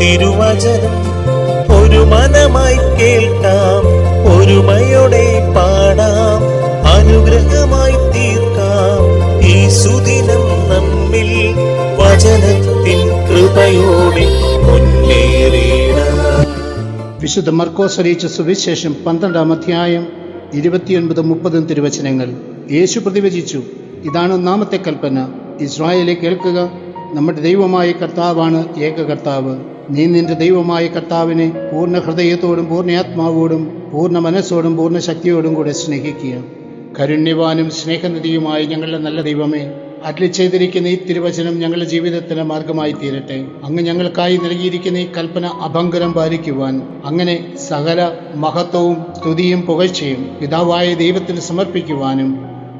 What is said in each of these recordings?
തിരുവചനം. ഒരു മനമായി കേൾക്കാം ഒരുമയോടെ പാടാം അനുഗ്രഹമായി തീർക്കാം. ഈ സുദിനം നമ്മിൽ വചനത്തിൽ കൃപയോടെ വിശുദ്ധ മർക്കോസ് അറിയിച്ച സുവിശേഷം പന്ത്രണ്ടാം അധ്യായം ഇരുപത്തിയൊൻപത് മുപ്പതും തിരുവചനങ്ങൾ. യേശു പ്രതിവചിച്ചു ഇതാണ് ഒന്നാമത്തെ കൽപ്പന. ഇസ്രായേലെ കേൾക്കുക നമ്മുടെ ദൈവമായ കർത്താവാണ് ഏക കർത്താവ് നീ നിന്റെ ദൈവമായ കർത്താവിനെ പൂർണ ഹൃദയത്തോടും പൂർണ ആത്മാവോടും പൂർണ മനസ്സോടും പൂർണ ശക്തിയോടും കൂടെ സ്നേഹിക്കുക. കരുണ്യവാനും സ്നേഹനിധിയുമായ ഞങ്ങളുടെ നല്ല ദൈവമേ അരുളി ചെയ്തിരിക്കുന്ന ഈ തിരുവചനം ഞങ്ങളുടെ ജീവിതത്തിന് മാർഗമായി തീരട്ടെ. അങ്ങ് ഞങ്ങൾക്കായി നൽകിയിരിക്കുന്ന ഈ കൽപ്പന അഭംഗരം പാലിക്കുവാൻ അങ്ങനെ സകല മഹത്വവും സ്തുതിയും പുകഴ്ചയും പിതാവായ ദൈവത്തിന് സമർപ്പിക്കുവാനും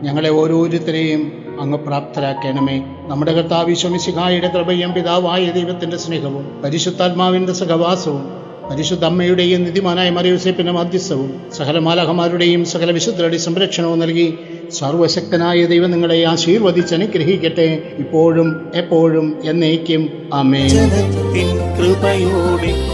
ഞങ്ങളെ ഓരോരുത്തരെയും അങ്ങ് പ്രാപ്തരാക്കണമേ. നമ്മുടെ കർത്താവ് ശമിശിഹായുടെ കൃപയും പിതാവായ ദൈവത്തിന്റെ സ്നേഹവും പരിശുദ്ധാത്മാവിന്റെ സഹവാസവും പരിശുദ്ധ അമ്മയുടെയും നിധിമാനായ മറിയൂസേപ്പിന്റെ മധ്യസ്ഥവും സകല മാലഹമാരുടെയും സകല വിശുദ്ധരുടെ സംരക്ഷണവും നൽകി സർവശക്തനായ ദൈവം നിങ്ങളെ ആശീർവദിച്ച് അനുഗ്രഹിക്കട്ടെ. ഇപ്പോഴും എപ്പോഴും എന്നേക്കും. അമേ കൃപയോടെ